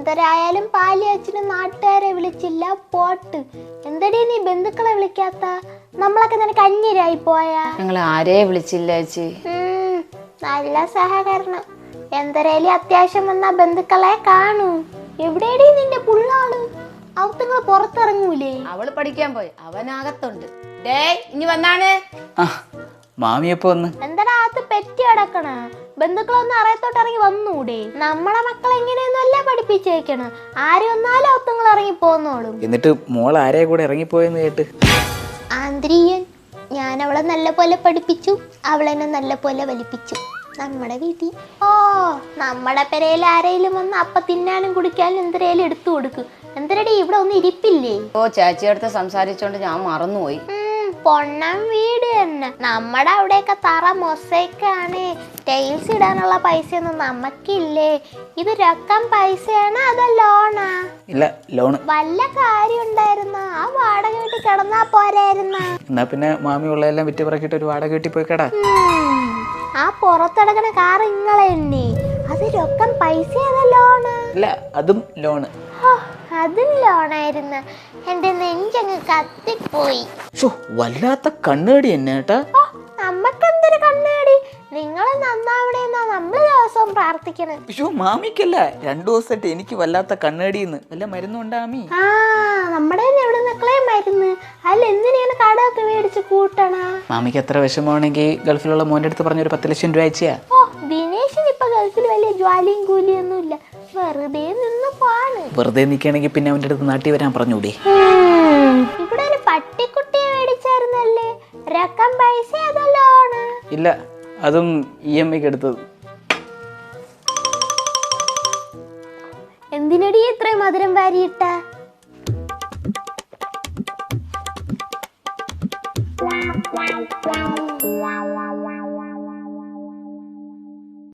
എന്തരായാലും പാലി അച്ഛനും നാട്ടുകാരെ വിളിച്ചില്ല പോട്ട്. എന്തടേ നീ ബന്ധുക്കളെ വിളിക്കാത്ത? നമ്മളൊക്കെ നിനക്ക് അന്യരായി പോയാ? ഞങ്ങൾ ആരെ വിളിച്ചില്ല ചേച്ചി. നല്ല സഹകരണം. എന്തരേലും അത്യാവശ്യം വന്ന ബന്ധുക്കളെ കാണൂ. എവിടെയടി നിന്റെ പുള്ളാണ് അവത്തുങ്ങൾ പുറത്തിറങ്ങൂലേ? അവൾ പഠിക്കാൻ പോയി. അവനകത്തുണ്ട്. ഡേ ഇനി വന്നാണ്? മാമിയപ്പോ വന്ന്? എന്തടാ അത് പെറ്റി കിടക്കണ? ബന്ധുക്കളൊന്നും അറിയത്തോട്ട് ഇറങ്ങി വന്നൂടെ? നമ്മളെ മക്കൾ എങ്ങനെയൊന്നുമല്ല പഠിപ്പിച്ചേക്കണം. ആര് വന്നാലും ഇറങ്ങി പോന്നോളും. എന്നിട്ട് മോൾ ആരെയും കൂടെ ഇറങ്ങിപ്പോയെന്ന് കേട്ട്? ആന്തരിയൻ ഞാൻ അവളെ നല്ല പോലെ പഠിപ്പിച്ചു അവളെന്നെ നല്ല പോലെ വലിപ്പിച്ചു. നമ്മുടെ വീട്ടിൽ ഓ നമ്മുടെ പെരയിൽ ആരെങ്കിലും വന്ന് അപ്പ തിന്നാനും കുടിക്കാനും എന്തരേലും എടുത്തു കൊടുക്കും. എന്തരടി ഇവിടെ ഒന്നും ഇരിപ്പില്ലേ? ഓ ചേച്ചിയടുത്ത് സംസാരിച്ചോണ്ട് ഞാൻ മറന്നുപോയി. പൊണ്ണം വീട് തന്നെ. നമ്മുടെ അവിടെയൊക്കെ തറ മൊസൈക്കാണ്. ടൈൽസ് ഇടാനുള്ള പൈസയൊന്നും നമുക്കില്ലേ ഇത് രൊക്കം പൈസയാണ് അതോ ലോണാ? ഇല്ല ലോൺ വല്ല കാര്യം ഉണ്ടായിരുന്ന ആ വാടക വീട്ടിൽ കിടന്നാ പോരായിരുന്ന? എന്നാ പിന്നെ മാമി ഉള്ളതെല്ലാം വിറ്റ് പറക്കിട്ട് ഒരു വാടക വീട്ടിൽ പോയി കേടാ ആ പുറത്തിടക്കണ കാർ ഇങ്ങളെ അത് രൊക്കം പൈസ അതോ ലോണാ? ഇല്ല അതും ലോണ്. ഹോ, അതും ലോണായിരുന്നു. എന്റെ നെഞ്ചങ്ങ് കത്തിപ്പോയി. വല്ലാത്ത കണ്ണേടി എന്നെ കേട്ടാ നമ്മക്കെന്തൊരു നിങ്ങളെ നിങ്ങൾ നന്നാവണേന്നാ നമ്മൾ ദിവസവും പ്രാർത്ഥിക്കണേ. അയ്യോ മാമിക്കല്ല? രണ്ടു ദിവസമായിട്ട് എനിക്ക് വല്ലാത്ത കണ്ണേടിന്ന്. വല്ല മരുന്നുണ്ടാമി ആ നമ്മുടെ എവിടെ നിക്കളെ മരുന്ന്. അല്ല എന്തിനാണ് കടമൊക്കെ മേടിച്ച് കൂട്ടണ? മാമിക്ക് എത്ര വിഷമമാണെങ്കിൽ ഗൾഫിലുള്ള മോന്റെ അടുത്ത് പറഞ്ഞ ഒരു പത്ത് ലക്ഷം രൂപ അയച്ചാ ഓ ദിനേശിന് ഇപ്പൊ ഗൾഫിൽ വലിയ ജ്വാലിയും കൂലിയൊന്നുമില്ല. വെറുതെ നിന്ന് പോവാണ്. വെറുതെ നിൽക്കുകയാണെങ്കിൽ പിന്നെ അവന്റെ അടുത്ത് നാട്ടിൽ വരാൻ പറഞ്ഞൂടെ? ഇവിടെ ഒരു പട്ടിക്കുട്ടിയെ മേടിച്ചായിരുന്നല്ലേ? രക്കം പൈസ അതോ ലോണ് ഇല്ല അതും ഇ എം ഐക്ക് എടുത്തത്. എന്തിനടി ഇത്രയും മധുരം വാരിയിട്ട?